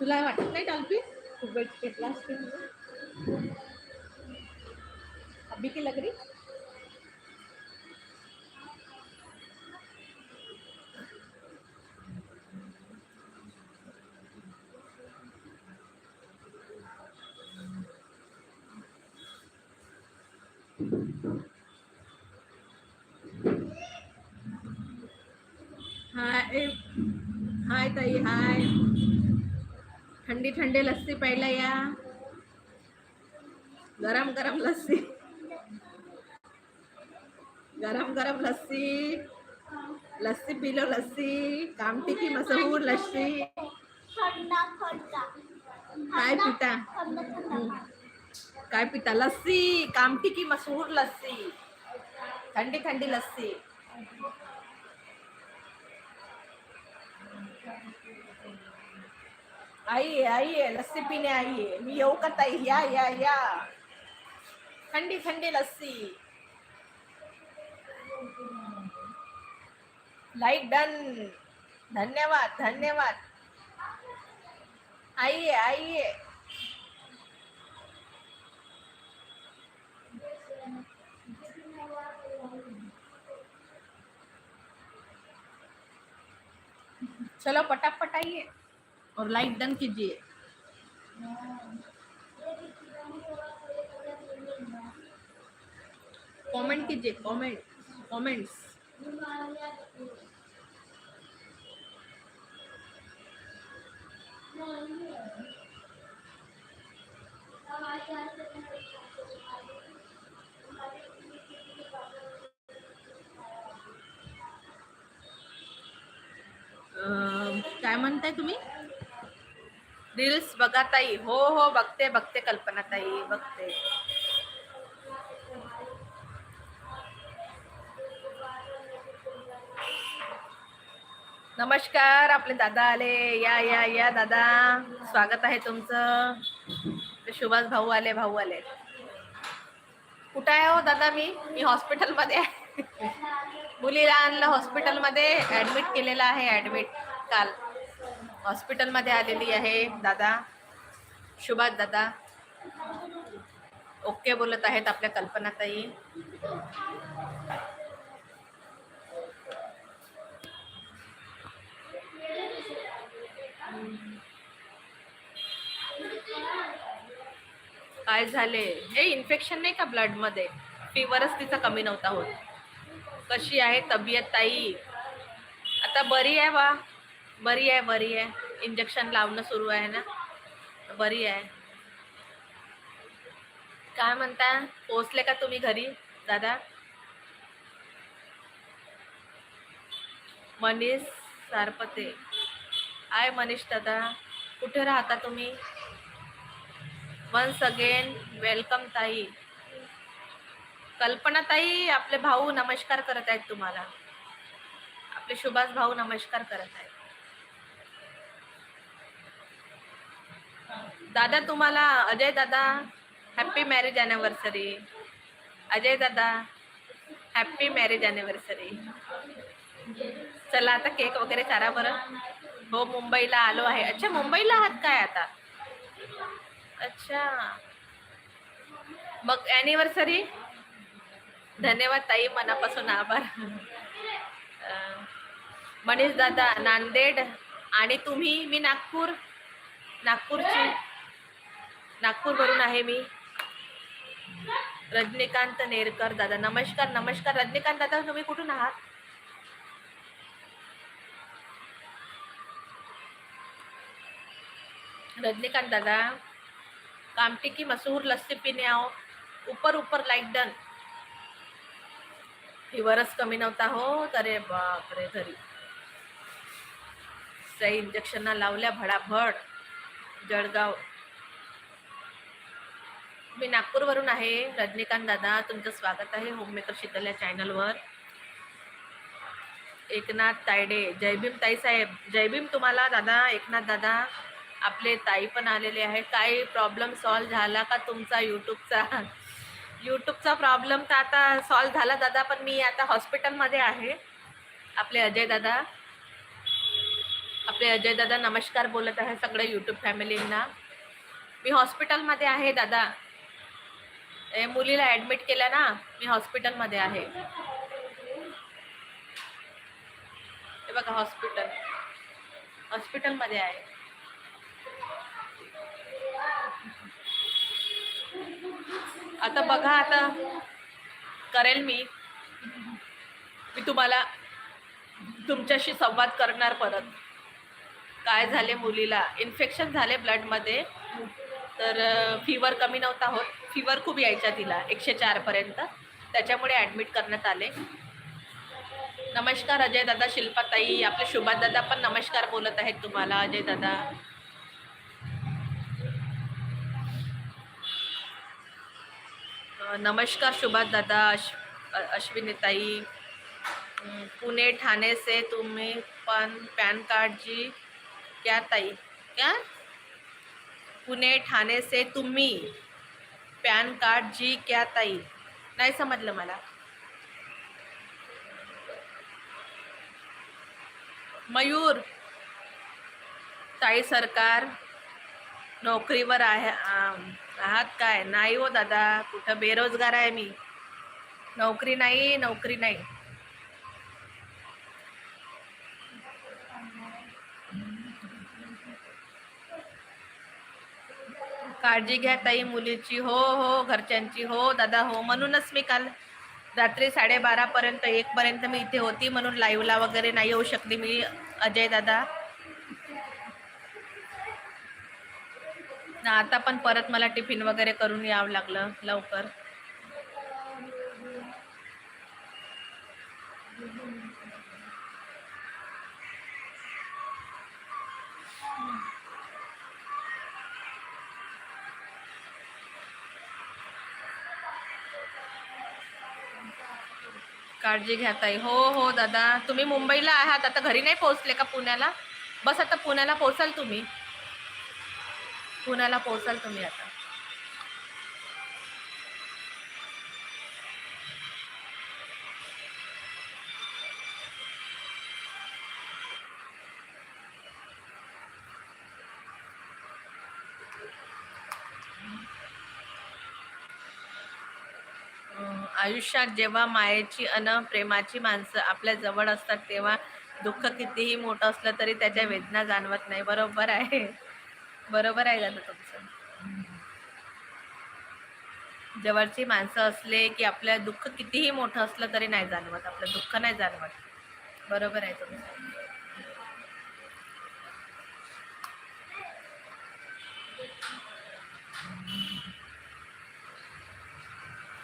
तुला वाटत नाही टालपी खूप वेळ पेटला असते म्हणून? अभी की लकडी हाय हाय ताई हाय ठंडी ठंडी लस्सी प्यायला या. गरम गरम लस्सी. गरम गरम लस्सी. लस्सी पी लो लस्सी. कामटी की मशहूर लस्सी. थंडा थंडा काय पिता? थंड थंड. काय पिता? लस्सी. कामटी की मशहूर लस्सी. ठंडी ठंडी लस्सी. आइए आइए, लस्सी पीने आइए। मी येऊ का ताई? या या या। ठंडी ठंडी लस्सी। Like done. धन्यवाद धन्यवाद। आइए आइए। चलो, पटापट आइए। और लाइक डन कीजिए। कमेंट कीजिए कमेंट कमेंट्स। अं, काय म्हणताय तुम्ही? रील्स बघा ताई हो हो बघते बघते कल्पना ताई बघते. नमस्कार आपले दादा आले. या या या दादा. स्वागत आहे तुमचं. सुभाष भाऊ आले भाऊ आले. कुठं आहे हो दादा मी? मी हॉस्पिटलमध्ये आहे. मुलीला आणलं हॉस्पिटलमध्ये. ॲडमिट केलेलं आहे ॲडमिट काल. हॉस्पिटलमध्ये आलेली आहे. दादा शुभात दादा. ओके बोलत आहेत आपल्या कल्पनाताई. काय झाले? हे इन्फेक्शन नाही का ब्लडमध्ये फिवरच तिचा कमी नव्हता होत. कशी आहे तब्येत ताई? आता बरी आहे बा. बरी आहे बरी आहे. इंजेक्शन लावणं सुरू आहे ना? बरी आहे. काय म्हणता? पोचले का तुम्ही घरी दादा? मनीष सारपते. आय मनीष दादा कुठे राहता तुम्ही? वन्स अगेन वेलकम ताई. कल्पना ताई आपले भाऊ नमस्कार करत आहेत तुम्हाला. आपले सुभाष भाऊ नमस्कार करत आहेत. दादा तुम्हाला अजय दादा हॅप्पी मॅरेज ॲनिव्हर्सरी अजय दादा हॅप्पी मॅरेज ॲनिव्हर्सरी चला आता केक वगैरे करा बरं. हो मुंबईला आलो आहे. अच्छा मुंबईला आहात काय आता? अच्छा. मग ॲनिव्हर्सरी धन्यवाद ताई मनापासून आभार. मनीष दादा नांदेड आणि तुम्ही मी नागपूर. नागपूरची. नागपूरवरून आहे मी. रजनीकांत नेरकर दादा. नमस्कार नमस्कार. रजनीकांत दादा तुम्ही कुठून आहात? रजनीकांत दादा कामटी की लस्सी पिणे आओ ऊपर ऊपर लाइट डन फिवरच कमी नव्हता हो. अरे बापरे घरी. सही इंजेक्शन लावल्या भडाभड. जळगाव. मी नागपूरवरून आहे. रजनीकांत दादा तुमचं स्वागत आहे होममेकर शीतल या चॅनलवर एकनाथ तायडे जयभीम ताई साहेब. जयभीम तुम्हाला दादा एकनाथ दादा आपले ताई पण आलेले आहे काही प्रॉब्लेम सॉल्व झाला का तुमचा यूट्यूबचा यूट्यूबचा प्रॉब्लेम तर आता सॉल्व झाला दादा पण मी आता हॉस्पिटलमध्ये आहे. आपले अजय दादा. आपले अजय दादा नमस्कार बोलत आहे सगळ्या यूट्यूब फॅमिलींना मी हॉस्पिटलमध्ये आहे दादा. ए मुलीला ॲडमिट केलं ना मी हॉस्पिटलमध्ये आहे. हे बघा हॉस्पिटल हॉस्पिटलमध्ये आहे. आता बघा आता करेल मी. मी तुम्हाला तुमच्याशी संवाद करणार परत. काय झाले मुलीला? इन्फेक्शन झाले ब्लडमध्ये तर फिवर कमी नव्हता होत. फिवर खूप यायचा तिला एकशे चारपर्यंत त्याच्यामुळे ॲडमिट करण्यात आले. नमस्कार अजय दादा शिल्पाताई. आपले शुभात दादा पण नमस्कार बोलत आहेत तुम्हाला अजय दादा नमस्कार शुभात दादा अश अश्विनीताई. पुणे ठाणे से तुम्ही पण पॅन कार्ड जी क्या ताई? क्या? पुणे ठाणे से तुम्ही. पॅन कार्ड जी क्या ताई. नाही समजलं मला. मयूर. ताई सरकार. नोकरीवर आहे आहात काय? नाही हो दादा कुठं बेरोजगार आहे मी. नोकरी नाही नोकरी नाही. काळजी घ्या ताई मुलीची. हो हो घरच्यांची. हो दादा हो. म्हणूनच मी काल रात्री साडेबारापर्यंत एकपर्यंत मी इथे होती म्हणून लाईव्हला वगैरे नाही येऊ शकली मी. अजय दादा. ना आता पण परत मला टिफिन वगैरे करून यावं लागलं लवकर. काळजी घ्या ताई. हो हो दादा. तुम्ही मुंबईला आहात. आता घरी नाही पोहोचले का पुण्याला? बस आता पुण्याला पोचाल तुम्ही. पुण्याला पोचाल तुम्ही आता. आयुष्यात जेव्हा मायेची अन प्रेमाची माणसं आपल्या जवळ असतात तेव्हा दुःख कितीही मोठं असलं तरी त्याच्या वेदना जाणवत नाही. बरोबर आहे. बरोबर आहे का तुमचं? जवळची माणसं असले की आपल्या दुःख कितीही मोठं असलं तरी नाही जाणवत. आपलं दुःख नाही जाणवत. बरोबर आहे तुमचं.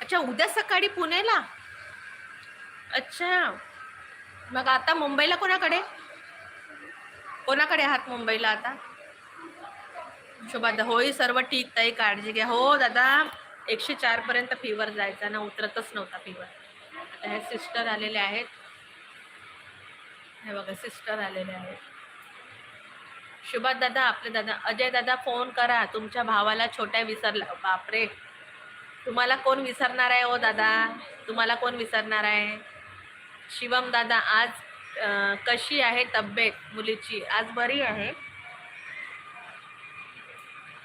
अच्छा उद्या सकाळी पुण्याला? अच्छा. मग आता मुंबईला कोणाकडे? कोणाकडे आहात मुंबईला आता? शोभा होय सर्व ठीक ताई काळजी घ्या. हो दादा एकशे चारपर्यंत फीवर जायचा ना उतरतच नव्हता फीवर आता हे सिस्टर आलेले आहेत. हे बघा सिस्टर आलेले आहेत. शुभात दादा आपले दादा अजय दादा फोन करा. तुमच्या भावाला छोट्या विसरला. बापरे. तुम्हाला कोण विसरणार आहे ओ दादा? तुम्हाला कोण विसरणार आहे? शिवम दादा आज कशी आहे तब्येत मुलीची? आज बरी आहे?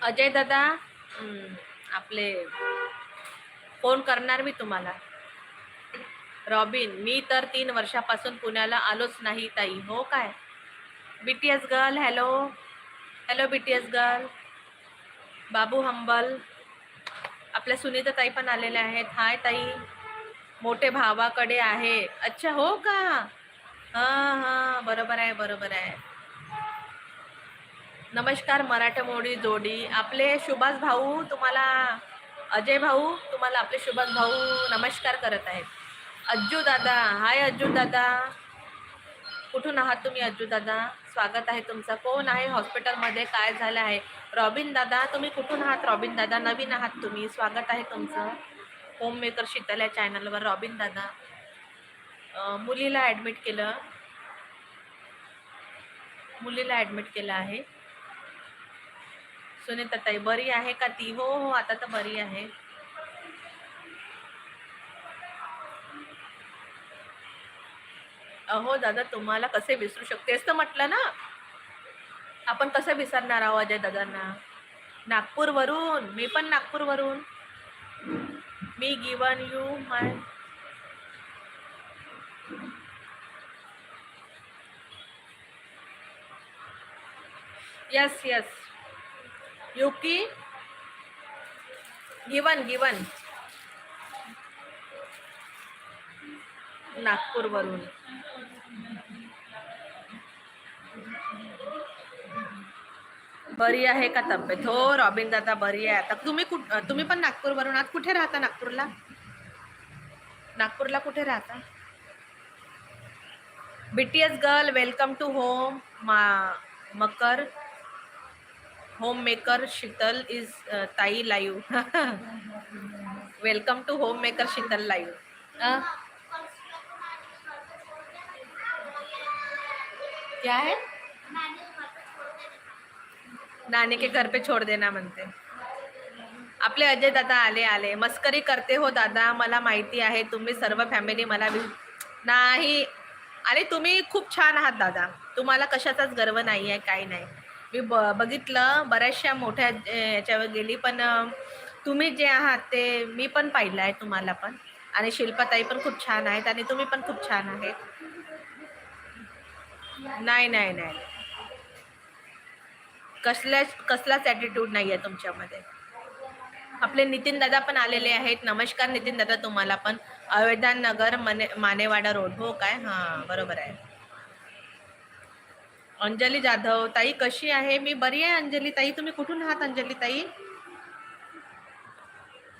अजय दादा आपले फोन करणार मी तुम्हाला. रॉबिन मी तर तीन वर्षापासून पुण्याला आलोच नाही ताई. हो काय? B T S girl hello hello B T S girl बाबू हंबल. आपल्या सुनीता ताई पण आलेल्या आहेत. हाय ताई. मोठे भावाकडे आहे. अच्छा हो का? हां हां. बरोबर आहे बरोबर आहे. नमस्कार मराठमोडी जोडी. आपले सुभाष भाऊ तुम्हाला अजय भाऊ तुम्हाला आपले सुभाष भाऊ नमस्कार करत आहेत. अज्जू दादा. हाय अज्जू दादा. कुठून आहात तुम्ही अज्जू दादा? स्वागत आहे तुमचं. कोण आहे हॉस्पिटलमध्ये? काय झालं आहे? रॉबिन दादा तुम्ही कुठून आहात? रॉबिन दादा नवीन आहात तुम्ही. स्वागत आहे तुमचं. होम मेकर शीतल या चॅनलवर रॉबिन दादा. मुलीला ॲडमिट केलं. मुलीला ॲडमिट केलं आहे. सुनीता ताई बरी आहे का ती? हो हो आता तर बरी आहे. अहो दादा तुम्हाला कसे विसरू शकतेस तर म्हटलं ना. आपण कसं विसरणार आहोत अजय दादांना? नागपूरवरून. मी पण नागपूरवरून. मी given you my yes yes Yuki given given नागपूरवरून. बरी आहे का तब्येत? हो रॉबिन दादा बरी आहे. आता तुम्ही कुठ तुम्ही पण नागपूरवरून आहात? कुठे राहता नागपूरला? नागपूरला कुठे राहता? BTS girl welcome to home मा maker. Home maker Sheetal is ताई live welcome to home maker Sheetal live क्या है? नानी के घर पे छोड़ देना म्हणते. आपले अजय दादा आले आले. मस्करी करते हो दादा मला माहिती आहे तुम्ही सर्व फॅमिली मला नाही. आणि तुम्ही खूप छान आहात दादा. तुम्हाला कशाचाच गर्व नाही आहे काही नाही. मी ब बघितलं बऱ्याचशा मोठ्या याच्यावर गेली पण तुम्ही जे आहात ते मी पण पाहिलं आहे तुम्हाला पण. आणि शिल्पाताई पण खूप छान आहेत आणि तुम्ही पण खूप छान आहेत. नाही नाही नाही. कसल्याच कसलाच ॲटिट्यूड नाही आहे तुमच्यामध्ये. आपले नितीन दादा पण आलेले आहेत. नमस्कार नितीन दादा तुम्हाला पण. अवेदान नगर मने मानेवाडा रोड. हो काय? हां बरोबर आहे. अंजली जाधव ताई कशी आहे? मी बरी आहे अंजली ताई. तुम्ही कुठून आहात अंजली ताई?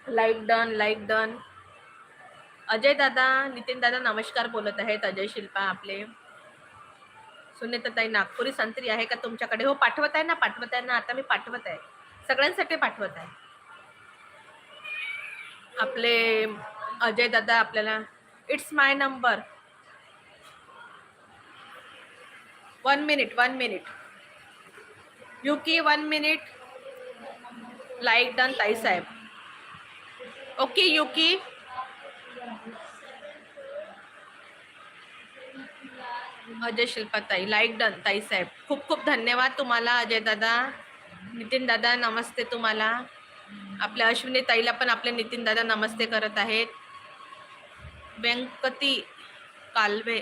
Like done like done Ajay दादा नितीन दादा नमस्कार बोलत आहेत. अजय शिल्पा आपले. सुनेताताई नागपुरी संत्री आहे का तुमच्याकडे? हो पाठवत आहे ना पाठवत आहे ना. आता मी पाठवत आहे. सगळ्यांसाठी पाठवत आहे. आपले अजय दादा आपल्याला it's my number one minute one minute Yuki one minute like done ताई साहेब ओके युकी अजय शिल्पा ताई लाईक डन ताई साहेब. खूप खूप धन्यवाद तुम्हाला अजय दादा नितीन दादा नमस्ते तुम्हाला. आपल्या अश्विनी ताईला पण आपले नितीन दादा नमस्ते करत आहेत. व्यंकती कालवे.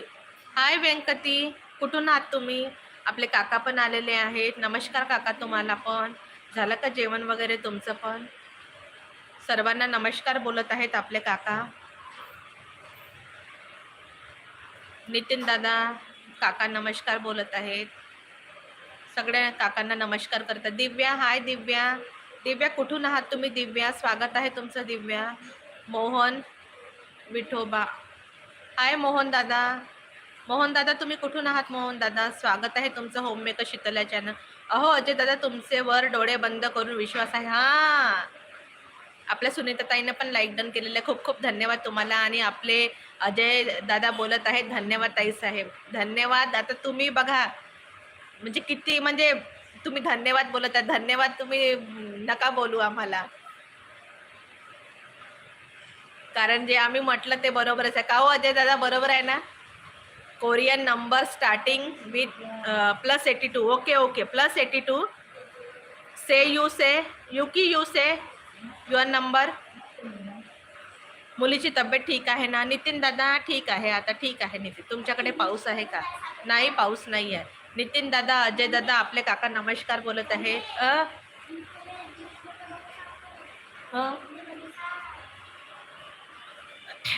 हाय व्यंकती. कुठून आहात तुम्ही? आपले काका पण आलेले आहेत. नमस्कार काका तुम्हाला पण. झालं का जेवण वगैरे तुमचं पण? सर्वांना नमस्कार बोलत आहेत आपले काका. नितीन दादा काका नमस्कार बोलत आहेत. सगळ्या काकांना नमस्कार करतात. दिव्या हाय दिव्या. दिव्या कुठून आहात तुम्ही दिव्या? स्वागत आहे तुमचं दिव्या. मोहन विठोबा. हाय मोहन दादा. मोहन दादा तुम्ही कुठून आहात मोहन दादा? स्वागत आहे तुमचं होममेकर शीतला चॅनल अहो अजय दादा तुमचे वर डोळे बंद करून विश्वास आहे. हां. आपल्या सुनीताताईनं पण लाईक डन केलेलं खूप खूप धन्यवाद तुम्हाला आणि आपले अजय दादा बोलत आहेत धन्यवाद ताई साहेब. धन्यवाद. आता तुम्ही बघा म्हणजे किती म्हणजे तुम्ही धन्यवाद बोलत आहे धन्यवाद तुम्ही नका बोलू आम्हाला. कारण जे आम्ही म्हटलं ते बरोबरच आहे. का हो अजय दादा बरोबर आहे ना? Korean number starting with plus eighty two okay okay plus eighty two say you say Yuki you say your number मुलीची तब्येत ठीक आहे ना? नितीन दादा ठीक आहे. आता ठीक आहे नितीन. तुमच्याकडे पाऊस आहे का? नाही पाऊस नाही आहे. नितीन दादा अजय दादा आपले काका नमस्कार बोलत आहे. अ?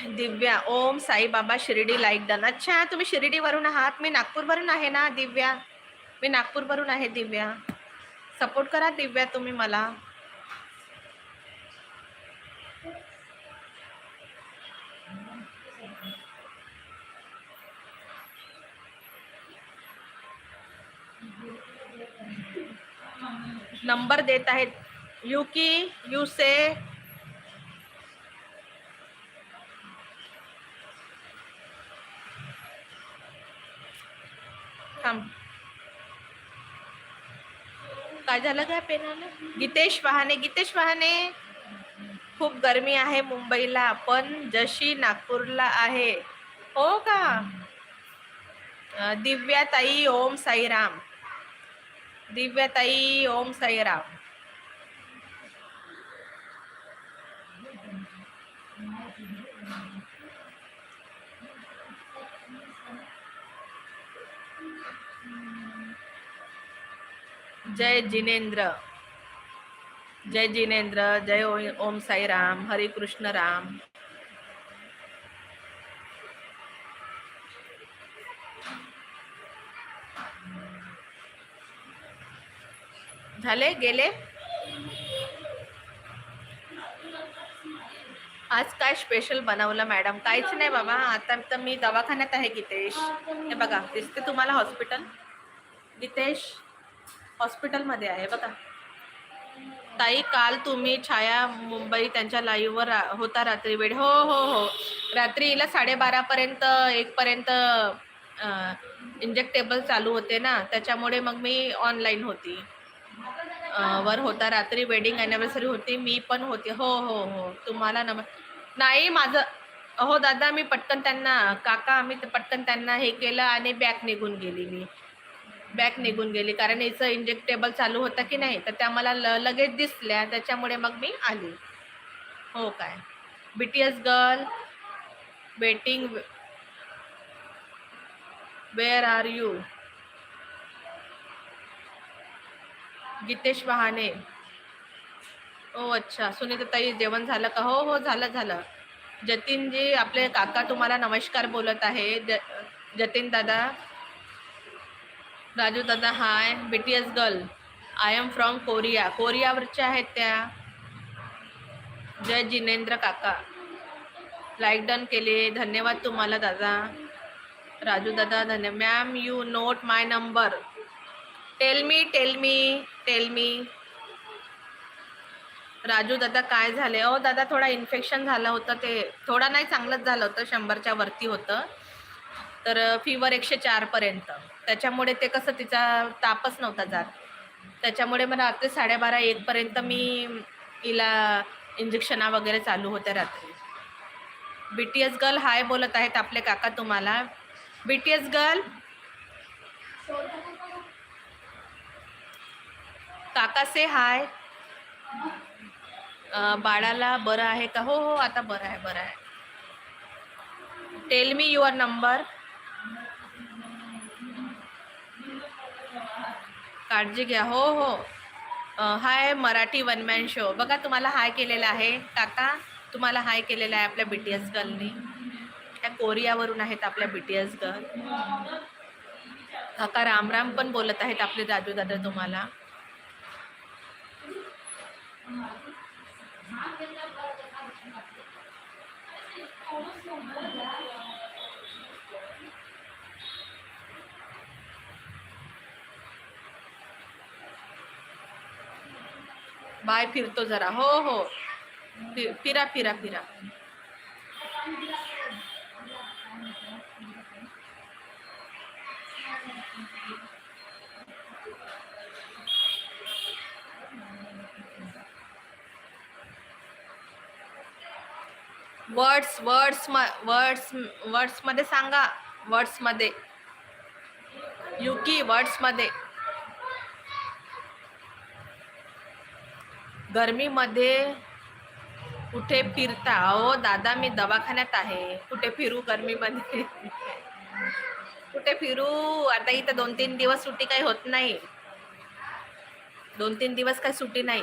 दिव्या ओम साई बाबा शिर्डी लाईक डन अच्छा तुम्ही शिर्डीवरून आहात. मी नागपूरवरून आहे ना दिव्या? मी नागपूरवरून आहे दिव्या. सपोर्ट करा दिव्या तुम्ही मला. नंबर देत आहेत युकी यू से थांब काय झालं काय गीतेश वहाने गीतेश वहाने। खूप गरमी आहे मुंबईला पण जशी नागपूरला आहे. हो का? दिव्याताई ओम साईराम. दिव्याताई ओम साईराम. जय जिनेंद्र. जय जिनेंद्र जय ओम साईराम हरे कृष्ण राम. झाले? गेले? आज काय स्पेशल बनवलं मॅडम काहीच नाही बाबा. आता तर मी दवाखान्यात आहे गितेश. हे बघा दिसते तुम्हाला हॉस्पिटल गितेश हॉस्पिटलमध्ये आहे बघा. ताई काल तुम्ही छाया मुंबई त्यांच्या लाईव्हवर होता रात्री वेळ. हो हो हो. रात्रीला साडेबारापर्यंत एकपर्यंत इंजेक्टेबल चालू होते ना. त्याच्यामुळे मग मी ऑनलाईन होती. वर होता रात्री वेडिंग ॲनिव्हर्सरी होती. मी पण होती. हो हो हो. तुम्हाला नम नाही माझं हो दादा मी पटकन त्यांना काका आम्ही पटकन त्यांना हे केलं आणि बॅक निघून गेली मी. बॅक निघून गेली. कारण हिचं इंजेक्टेबल चालू होतं की नाही तर त्या मला ल लगेच दिसल्या. त्याच्यामुळे मग मी आली. हो काय? B T S girl waiting where are you Gitesh Bahane ओ अच्छा. सुनीता ताई जेवण झालं का? हो हो झालं झालं. जतीनजी आपले काका तुम्हाला नमस्कार बोलत आहे. ज जतीन दादा राजू दादा hi B T S girl I am from Korea कोरियावरच्या आहेत त्या. जय जिनेंद्र काका. लाईक डन केले. धन्यवाद तुम्हाला दादा. राजू दादा धन्य ma'am you note my number tell me tell me tell me Raju दादा काय झाले ओ दादा थोडा इन्फेक्शन झालं होतं ते. थोडा नाही चांगलंच झालं होतं. शंभरच्या वरती होतं. तर फिवर एकशे चारपर्यंत त्याच्यामुळे ते कसं तिचा तापच नव्हता जात. त्याच्यामुळे मला रात्री साडेबारा एकपर्यंत मी हिला इंजेक्शना वगैरे चालू होत्या रात्री. B T S girl hi बोलत आहेत आपले काका तुम्हाला. बी टी एस गर्ल काका से हाय बाळाला बरं आहे का? हो हो आता बरं आहे बरं आहे. टेल मी युअर नंबर काळजी घ्या. हो हो. Hi Marathi one man show बघा तुम्हाला हाय केलेला आहे. काका तुम्हाला हाय केलेला आहे आपल्या बी टी एस गर्लनी त्या कोरियावरून आहेत आपल्या बी टी एस गर्ल काका रामराम पण बोलत आहेत आपले दादू दादा तुम्हाला. बाय फिरतो जरा. हो हो. फिरा फिरा फिरा. वर्ड्स वर्ड्स वर्ड्स वर्ड्समध्ये सांगा. वर्ड्समध्ये. युकी वर्ड्स गरमीमध्ये कुठे फिरता? हो दादा मी दवाखान्यात आहे. कुठे फिरू गरमीमध्ये? कुठे फिरू? आता इथं दोन तीन दिवस सुट्टी काही होत नाही. दोन तीन दिवस काही सुट्टी नाही.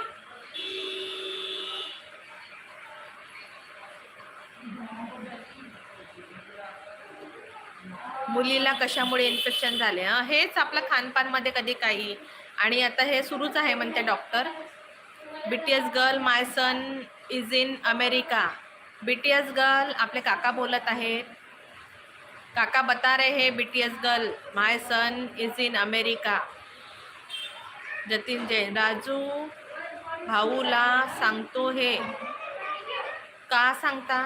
मुलीला कशामुळे इन्फेक्शन झाले? हेच आपलं खानपानमध्ये कधी काही. आणि आता हे सुरूच आहे म्हणते doctor B T S girl my son is in America B T S girl आपले काका बोलत आहेत. काका बता रहे हे B T S girl my son is in America Jatin Jain Raju भाऊला सांगतो हे. का सांगता?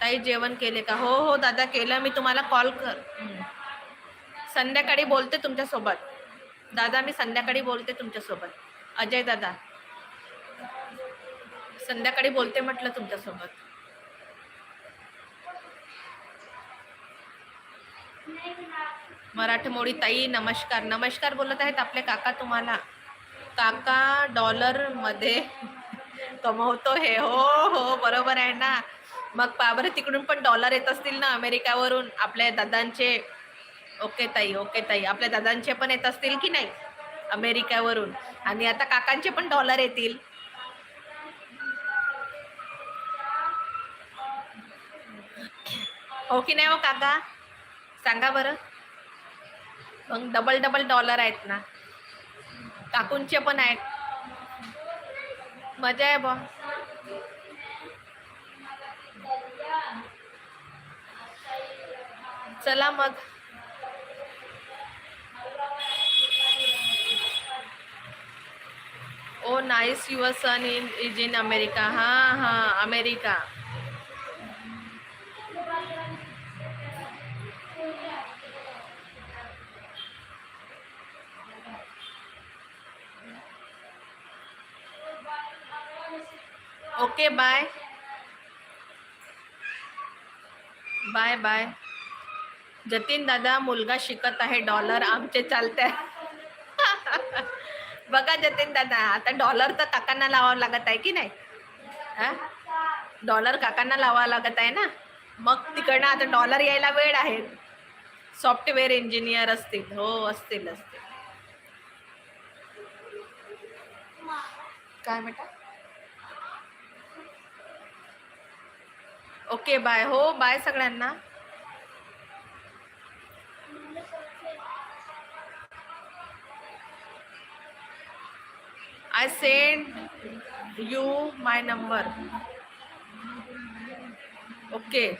ताई जेवण केले का? हो हो दादा केलं. मी तुम्हाला कॉल कर संध्याकाळी बोलते तुमच्यासोबत. दादा मी संध्याकाळी बोलते तुमच्यासोबत. अजय दादा संध्याकाळी बोलते म्हटलं तुमच्यासोबत. मराठमोळी ताई नमस्कार. नमस्कार बोलत आहेत आपले काका तुम्हाला. काका डॉलरमध्ये कमवतो हे. हो हो बरोबर आहे ना. मग पाबर तिकडून पण डॉलर येत असतील ना अमेरिकावरून. आपल्या दादांचे ओके ताई ओके ताई. आपल्या दादांचे पण येत असतील की नाही? अमेरिकेवरून. आणि आता काकांचे पण डॉलर येतील. हो की नाही हो काका? सांगा बरं. मग डबल डबल डॉलर आहेत ना. काकूंचे पण आहेत. मजा आहे बा चला मग. Nice your son in is in America. हां हां America. Okay bye. Bye bye. Jatin दादा मुलगा शिकत आहे डॉलर आमचे चालते बघा जतीन दादा आता डॉलर तर काकांना लावावं लागत आहे की नाही? हा? डॉलर काकांना लावावं लागत आहे ना? मग तिकडनं आता डॉलर यायला वेळ आहे. सॉफ्टवेअर इंजिनियर असतील हो असतील असतील. काय म्हणता? ओके बाय हो बाय सगळ्यांना. I send you my number. Okay.